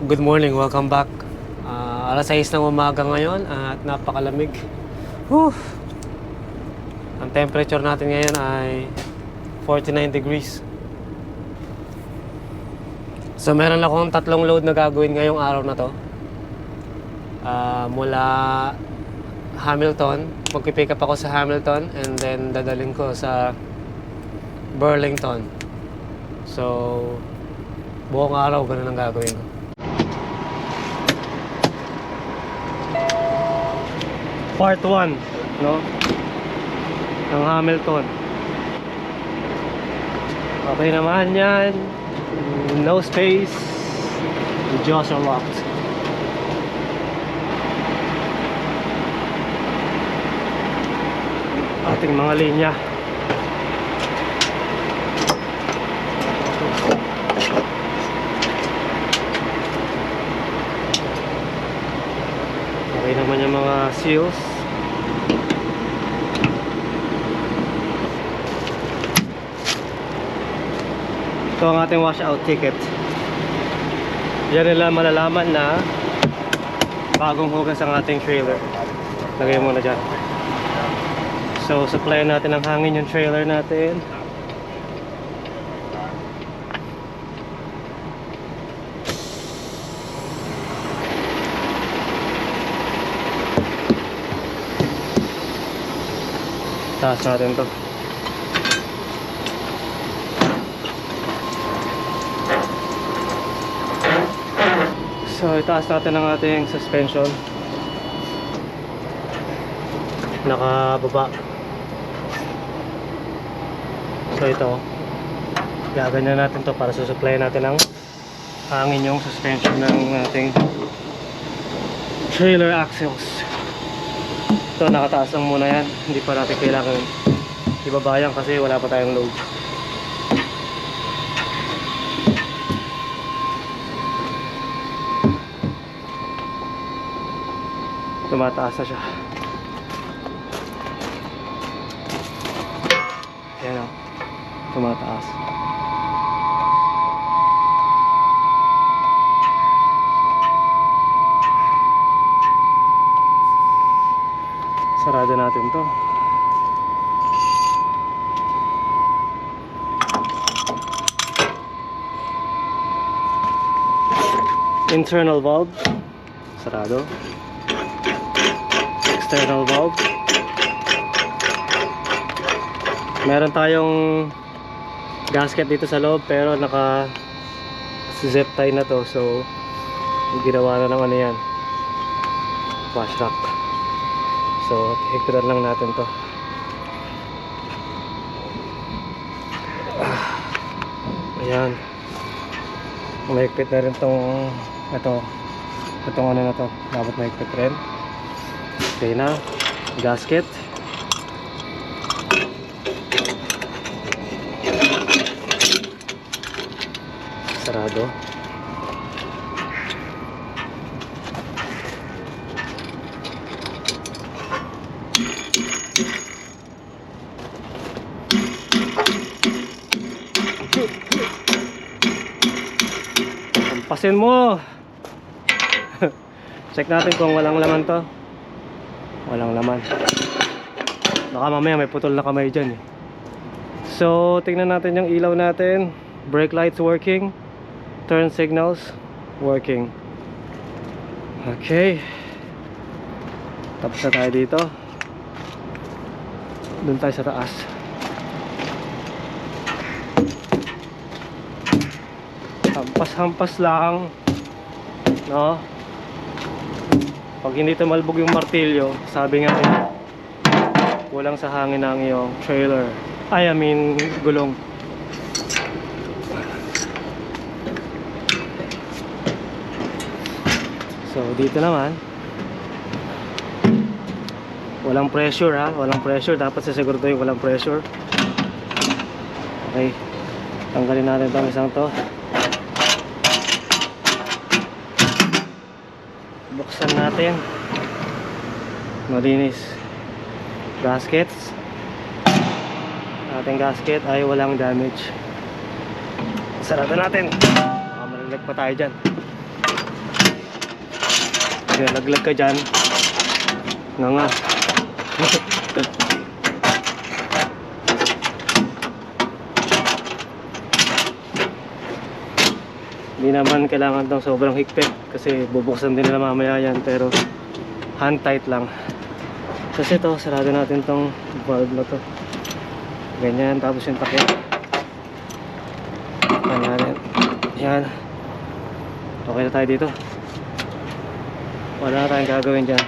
Good morning, welcome back. Ah, alas 6 ng umaga ngayon at napakalamig. Whew. Ang temperature natin ngayon ay 49 degrees. So meron akong tatlong load na gagawin ngayong araw na to. Ah, mula Hamilton, magpipick up ako sa Hamilton and then dadalhin ko sa Burlington. So, buong araw ganun ang gagawin ko. Part 1, no? Ng Hamilton. Okay naman yan. No space. The jaws are locked. Ating mga linya. Okay naman yung mga seals. Ito ang ating washout ticket. Yan nila malalaman na bagong hugas ang ating trailer. Lagay mo na dyan. So, supplyan natin ng hangin yung trailer natin. Taas natin to. So, itaas natin ang ating suspension. Nakababa. So, ito. Gaganyan natin to para susupply natin ng hangin yung suspension ng ating trailer axles. Ito, nakataas lang muna yan. Hindi pa natin kailangan ibabayan kasi wala pa tayong load. Tumataas na siya. Ayan o. Tumataas. Sarado natin to. Internal valve. Sarado. External valve. Meron tayong gasket dito sa loob pero naka zip tie na to so ginawa na ano yan. Wash rack so higpitan lang natin to. Ah. ayan. Mahigpit na rin tong ito. Itong ano na to. Dapat mahigpit rin okay na. Gasket. Sarado. Pampasin mo. Check natin kung walang laman to walang laman. Baka mamaya may putol na kamay dyan eh. So tingnan natin yung ilaw natin. Brake lights working. Turn signals working. Okay. Tapos na tayo dito. Dun tayo sa taas. Hampas-hampas lang. No pag hindi tumalbog yung martilyo sabi nga nila kulang sa hangin ang iyong trailer. Ay I mean gulong. So dito naman. Walang pressure ha? Walang pressure. Dapat sasigurado yung walang pressure. Okay. Tanggalin natin itong isang to Buksan natin. Malinis. Gaskets. Ating gasket ay walang damage. Sarado natin. Baka malalag pa tayo dyan. Nalaglag ka dyan, nga nga. Hindi naman kailangan tong sobrang higpit kasi bubuksan din nila mamaya yan pero hand tight lang. Kasi ito, sarado natin tong valve na to. Ganyan, tapos yung takip. Yan natin. Yan. Okay na tayo dito. Wala na tayong gagawin dyan.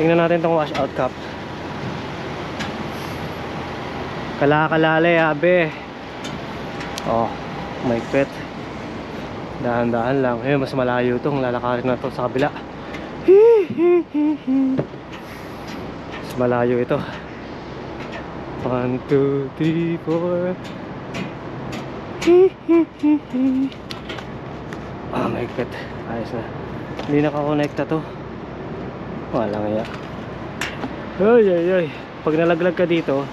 Tingnan natin tong washout cup. Kalakalale, abe. Oh, may pet. Dahan-dahan lang. Eh, mas malayo tong lalakarin na to sa kabila. Mas malayo ito. 1, 2, 3, 4. Ah, may pet. Ayos na. Hindi nakakonekta to. Walang iya. Ay, ay, ay. Pag nalaglag ka dito,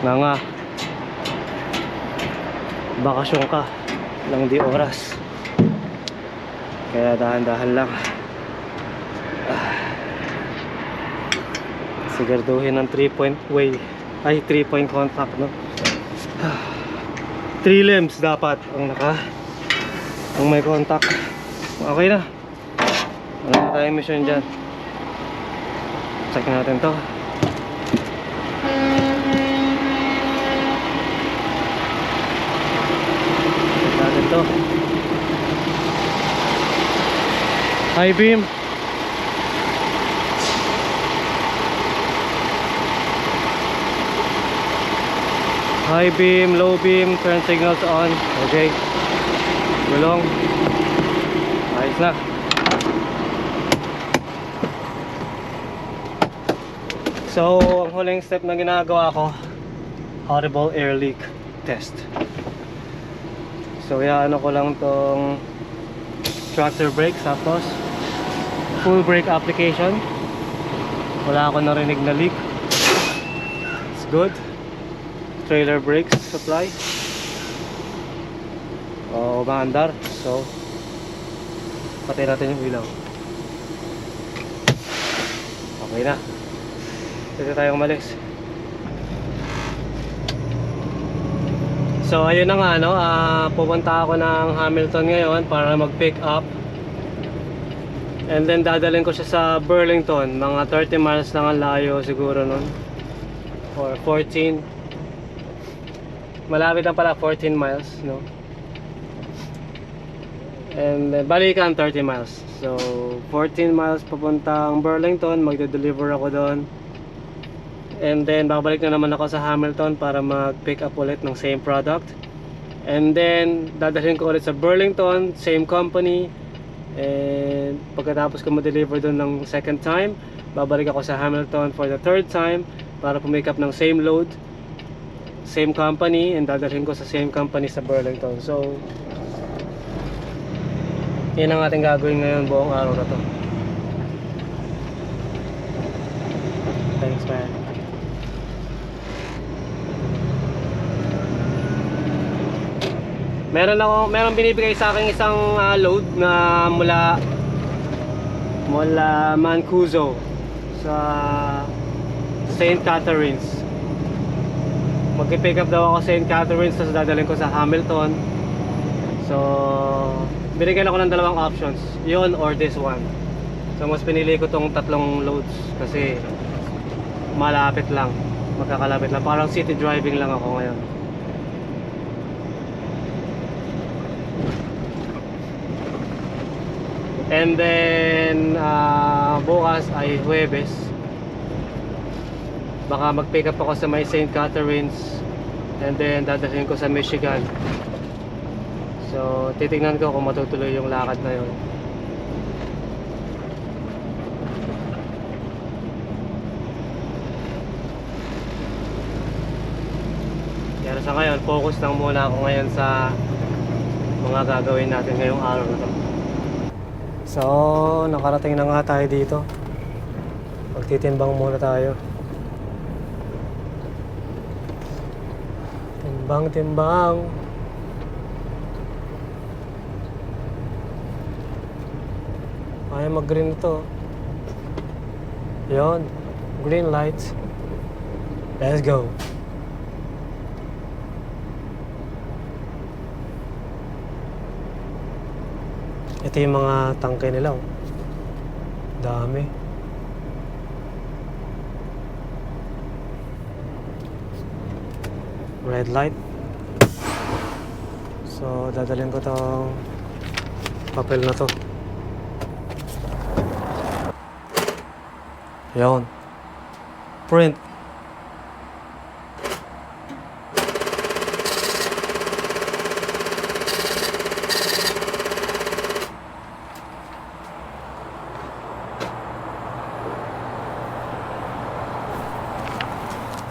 nga nga, bakasyon ka ng di oras. Kaya dahan-dahan lang. Ah. Sigurduhin ng 3 point way. Ay, 3 point contact, no? 3 limbs dapat ang naka ang may contact. Okay na. Wala na tayong mission dyan. Check natin to. Check natin to. High beam. High beam, low beam, turn signals on. Okay. Gulong. Ayos na. So, ang huling step na ginagawa ko, horrible air leak test. So, ano ko lang tong tractor brakes tapos full brake application. Wala ako narinig na leak. It's good. Trailer brakes supply. O, umaandar. So, patay natin yung ilaw. Okay na. Pwede tayong umalis. So ayun na nga no, ah, pupunta ako ng Hamilton ngayon para mag-pick up. And then dadalhin ko siya sa Burlington, mga 30 miles lang ang layo siguro nun. Or 14. Malapit lang pala 14 miles, no. And uh, balikan 30 miles. So 14 miles papuntang Burlington, magde-deliver ako doon. And then babalik na naman ako sa Hamilton para mag-pick up ulit ng same product. And then dadalhin ko ulit sa Burlington, same company. And pagkatapos ko ma-deliver doon ng second time, babalik ako sa Hamilton for the third time para pumick up ng same load, same company, and dadalhin ko sa same company sa Burlington. So, yan ang ating gagawin ngayon buong araw na to. Meron ako, meron binibigay sa akin isang ah, load na mula mula Mancuso sa St. Catharines. Magpi-pick up daw ako sa St. Catharines tapos dadalhin ko sa Hamilton. So, binigyan ako ng dalawang options. Yon or this one. So, mas pinili ko tong tatlong loads kasi malapit lang. Magkakalapit lang. Parang city driving lang ako ngayon. And then ah, bukas ay Huwebes. Baka mag-pick up ako sa may St. Catharines and then dadalhin ko sa Michigan. So, titingnan ko kung matutuloy yung lakad na yun. Pero sa ngayon, focus lang muna ako ngayon sa mga gagawin natin ngayong araw na to. So, nakarating na nga tayo dito. Magtitimbang muna tayo. Timbang, timbang. Kaya mag-green ito. Yon, green lights. Let's go. Ito yung mga tangke nila. Oh. Dami. Red light. So, dadalhin ko tong papel na to. Yon. Print.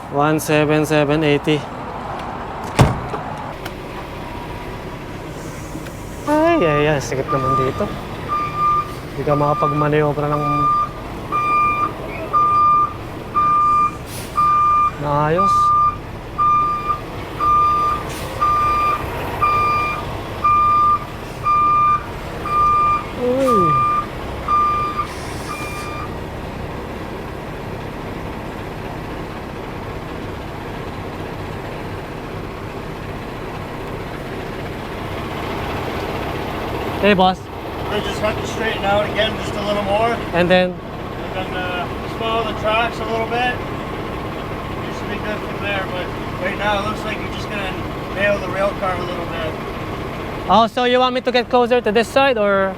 One seven seven eighty. Ay, ay, ay, sikip naman dito. Hindi ka makapag-manewra ng Naayos. Hey boss. I just have to straighten out again just a little more. And then And then uh, just follow the tracks a little bit. You should be good from there. But right now it looks like you're just gonna nail the rail car a little bit. Oh, so you want me to get closer to this side or Uh,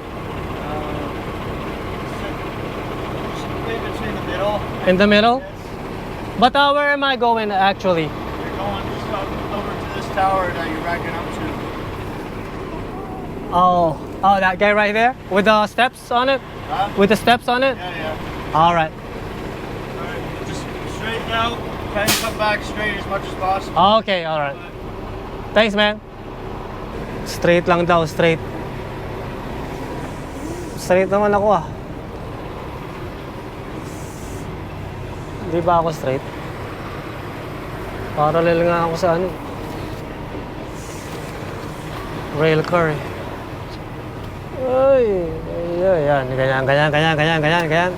in the middle. in the middle? Yes. But uh, where am I going actually? You're going just over to this tower that you're racking up to. Oh, oh, that guy right there with the steps on it? Huh? With the steps on it? Yeah, yeah. All right. Alright, just straighten out. Try and come back straight as much as possible. Okay, all right. Thanks, man. Straight lang daw, straight. Straight naman ako ah. Hindi ba ako straight? Parallel nga ako sa ano. eh. Rail car eh. Ay, ay, ay, yan. Ganyan, ganyan, ganyan, ganyan, ganyan, ganyan.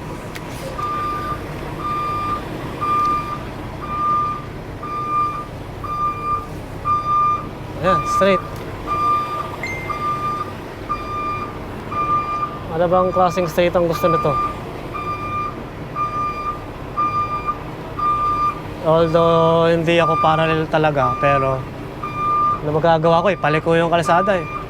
Ayan, straight. Ano bang klaseng straight ang gusto nito? Although hindi ako parallel talaga, pero ano magagawa ko eh, paliko yung kalsada eh.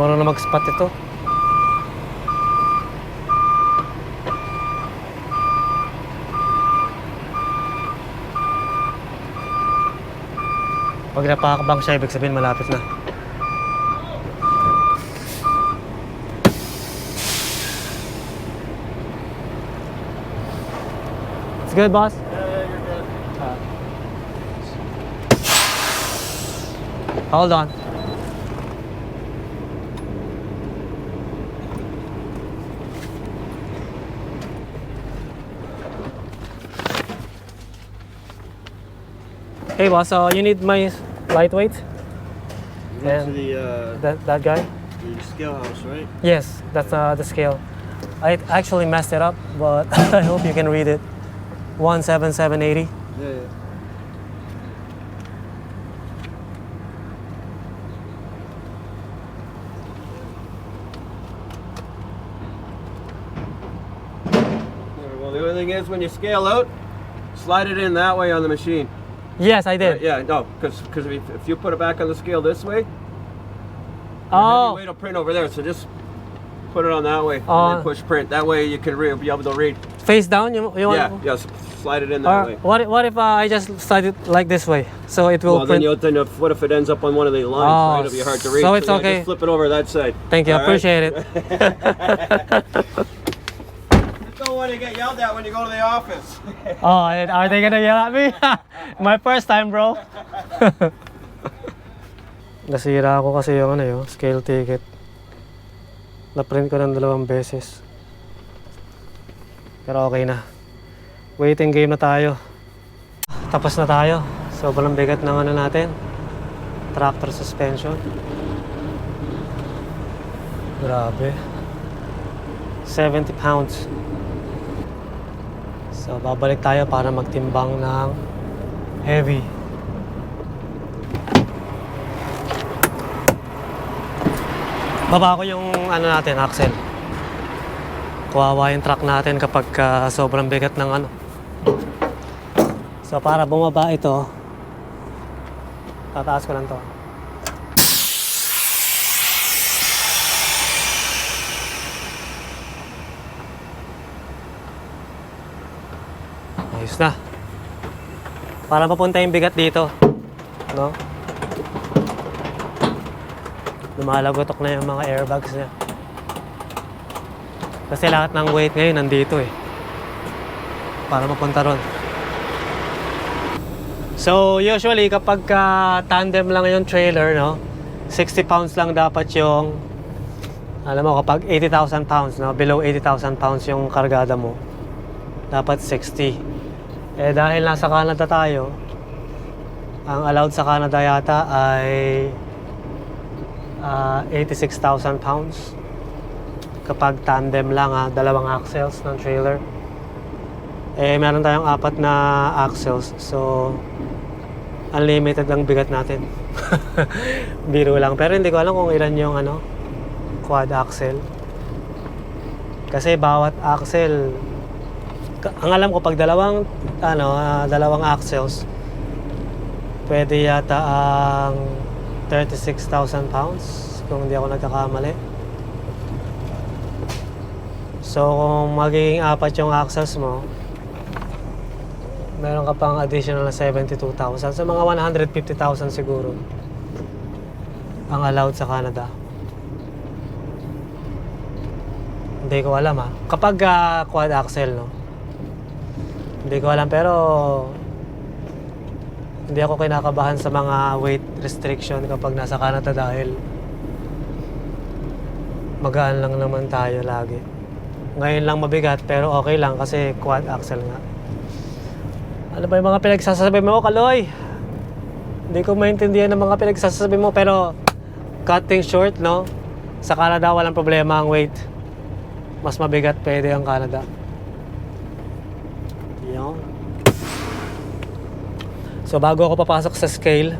Marunong mag-spot ito. Pag napakabang siya, ibig sabihin malapit na. It's good, boss. Yeah, yeah, you're good. Hold on. Hey boss, uh, you need my lightweight? You went to the, uh, That that guy? the scale house, right? Yes, that's uh, the scale. I actually messed it up, but I hope you can read it. One seven seven eighty. Yeah, yeah. Well, the only thing is when you scale out, slide it in that way on the machine. Yes, I did. Uh, yeah, no, because because if, if you put it back on the scale this way, Oh, weight will print over there. So just put it on that way and Oh. push print. That way you can re- be able to read. face down. You, you want? Yeah, yeah, s- slide it in that Or way. what? if- What if uh, I just slide it like this way, so it will Well, then print? you'll then if, what if it ends up on one of the lines? Oh, right? It'll be hard to read. so it's yeah, okay. Just flip it over that side. Thank you, All right? appreciate it. Gonna get yelled at when you go to the office. Oh, are they gonna yell at me? My first time, bro. Nasira ako kasi yung ano yun, scale ticket. Na-print ko ng dalawang beses. Pero okay na. Waiting game na tayo. Tapos na tayo. Sobrang bigat ng ano natin. Tractor suspension. Grabe. 70 pounds. So, babalik tayo para magtimbang ng heavy. Baba ko yung ano natin, axle. Kuwawa yung truck natin kapag ah, sobrang bigat ng ano. So, para bumaba ito, tataas ko lang to. Ayos na. Para mapunta yung bigat dito. No? Lumalagotok na yung mga airbags niya. Kasi lahat ng weight ngayon nandito eh. Para mapunta ron. So, usually kapag ka tandem lang yung trailer, no? 60 pounds lang dapat yung alam mo, kapag 80,000 pounds, no? Below 80,000 pounds yung kargada mo, dapat 60. Eh dahil nasa Canada tayo, ang allowed sa Canada yata ay ah, 86,000 pounds. Kapag tandem lang ha, dalawang axles ng trailer. Eh meron tayong apat na axles, so unlimited lang bigat natin. Biro lang. Pero hindi ko alam kung ilan yung ano, quad axle. Kasi bawat axle ang alam ko pag dalawang ano ah, dalawang axles pwede yata ang 36,000 pounds kung hindi ako nagkakamali. So kung magiging apat yung axles mo meron ka pang additional na 72,000 so mga 150,000 siguro ang allowed sa Canada. Hindi ko alam ha kapag ah, quad axle no hindi ko alam pero hindi ako kinakabahan sa mga weight restriction kapag nasa Canada dahil magaan lang naman tayo lagi. Ngayon lang mabigat pero okay lang kasi quad axle nga. Ano ba yung mga pinagsasabi mo, Kaloy? Hindi ko maintindihan ng mga pinagsasabi mo pero cutting short, no? Sa Canada walang problema ang weight. Mas mabigat pwede ang Canada. Yun. So bago ako papasok sa scale,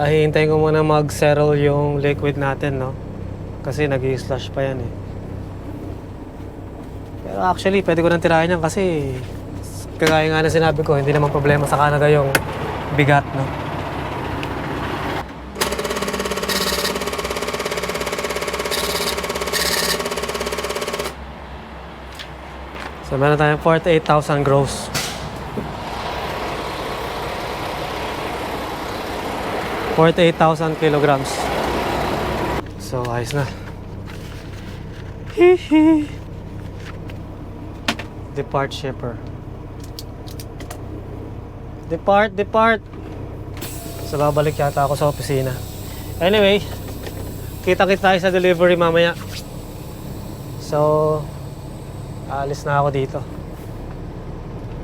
ah, hihintayin ko muna mag-settle yung liquid natin, no? Kasi nag slush pa yan eh. Pero actually, pwede ko nang tirahin yan kasi kagaya nga na sinabi ko, hindi naman problema sa Canada yung bigat, no? So meron tayong 48,000 gross. Forty-eight thousand kilograms. So, ayos na. Hihi. Depart shipper. Depart, depart. So, babalik yata ako sa opisina. Anyway, kita-kita tayo sa delivery mamaya. So, alis na ako dito.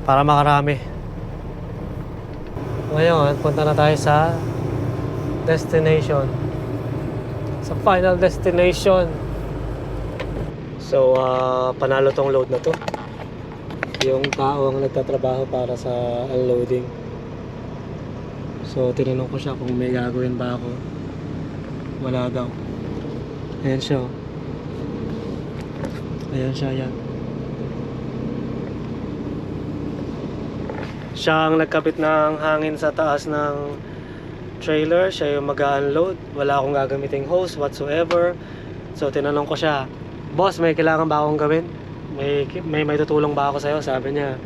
Para makarami. Ngayon, punta na tayo sa destination. Sa final destination. So, ah, panalo tong load na to. Yung tao ang nagtatrabaho para sa unloading. So, tinanong ko siya kung may gagawin ba ako. Wala daw. Ayan siya. oh. Ayan siya, yan. Siya ang nagkabit ng hangin sa taas ng trailer. Siya yung mag-unload. Wala akong gagamiting hose whatsoever. So, tinanong ko siya, Boss, may kailangan ba akong gawin? May, may, may tutulong ba ako sa'yo? Sabi niya,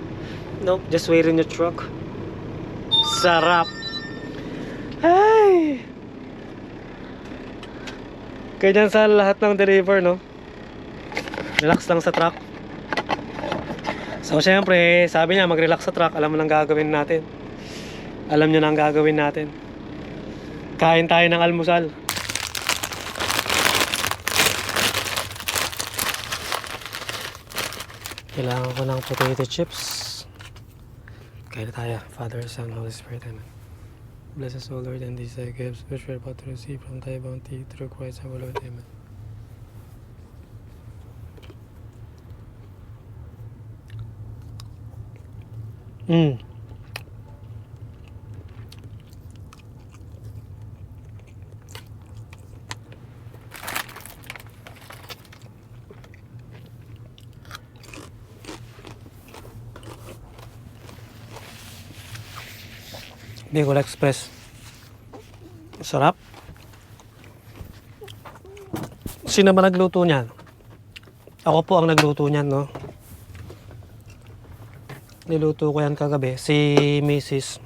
Nope, just wait in your truck. Sarap! Ay! Kaya sa lahat ng deliver, no? Relax lang sa truck. So, syempre, sabi niya, mag-relax sa truck. Alam mo nang gagawin natin. Alam niyo na ang gagawin natin. Kain tayo ng almusal. Kailangan ko ng potato chips. Kain tayo. Father, Son, Holy Spirit. Amen. Bless us, O Lord, and these thy gifts, which we're about to receive from thy bounty through Christ our Lord. Amen. Mm. Bicol Express. Sarap. Sino ba nagluto niyan? Ako po ang nagluto niyan, no? Niluto ko yan kagabi. Si Mrs.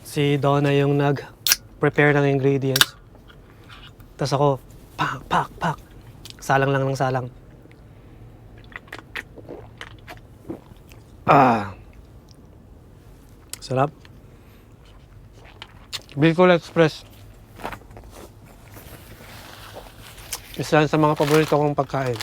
Si Donna yung nag-prepare ng ingredients. Tapos ako, pak, pak, pak. Salang lang ng salang. Ah. Sarap. Bicol Express. Isa sa mga paborito kong pagkain.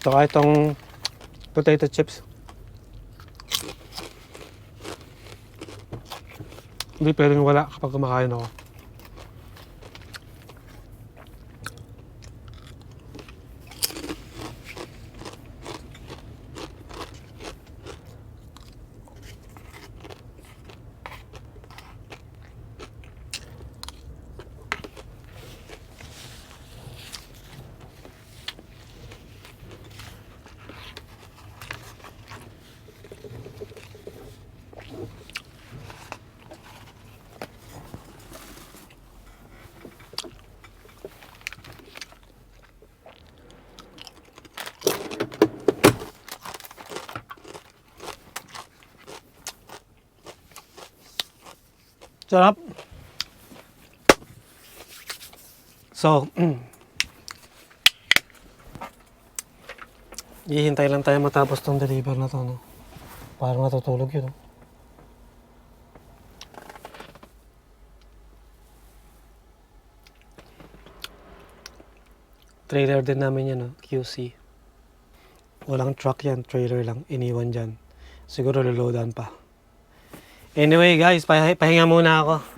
Saka itong potato chips. Hindi pwedeng wala kapag kumakain ako. Sarap. So, Ihintay lang tayo matapos tong deliver na to, no? Parang natutulog yun, no? Trailer din namin yan, no? QC. Walang truck yan, trailer lang. Iniwan dyan. Siguro loloadan pa. Anyway guys, pah- pahinga muna ako.